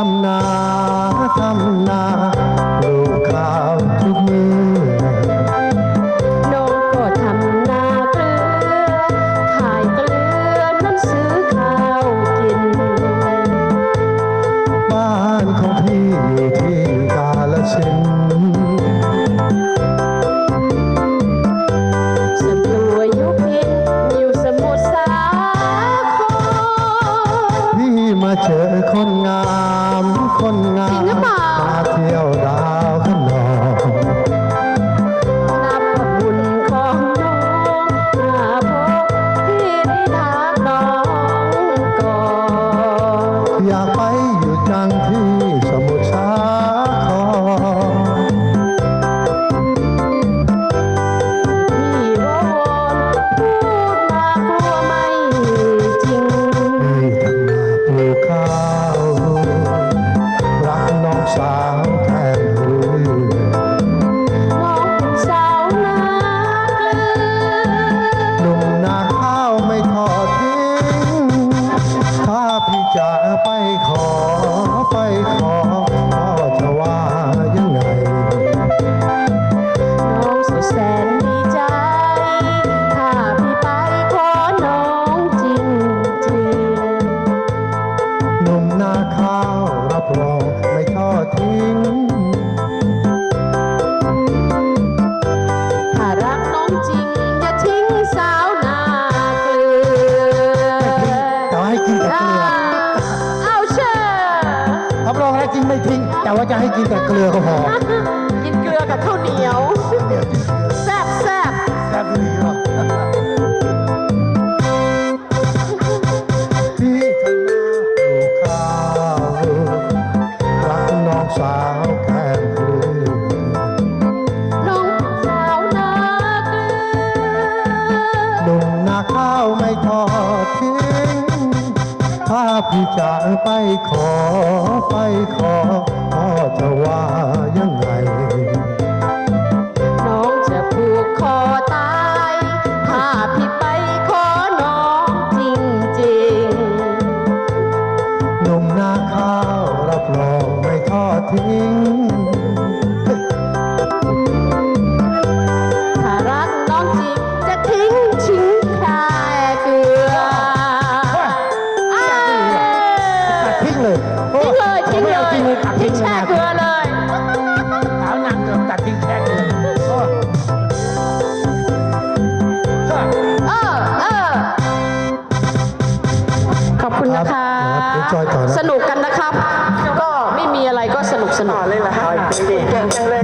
ทำนาทำนา อ นุ่มนาข้าวรับรองไม่ทอดทิ้ง ถ้ารักน้องจริงอย่าทิ้งสาวนาเกลือแต่ว่าให้กินแต่เกลือเอาเชื่อรับรองแล้วจริงไม่ทิ้ง แต่ว่าจะให้กินแต่เกลือก็พอกินเกลือกับข้าวเหนียวเดี๋ยวกินเกลือแซ่บแซ่บแซ่บดี สาวแค่เพื่อนน้องสาวนาเกลือหนุ่มนาข้าวไม่ทอดทิ้งถ้าพี่จะไปขอไปขอพ่อจะว่ายังไง ถ้ารักน้องจริงจะทิ้งชิงแค่เกลืออ้ายตัดทิ้งเลยทิ้งเลยทิ้งไม่เลเอายทิ้งเลยตัดทิ้ทิ้งงแช่เกลือเลย สาวนางเกือบตัดทิ้งแค่เกลือโอ้เออเออขอบคุณนะคะครับเดี๋ยวจอยต่อนะสนุกกันนะครับ ก็ ไม่มีอะไรก็สนุกสนุก เลยเหรอฮะเก่งจังเลย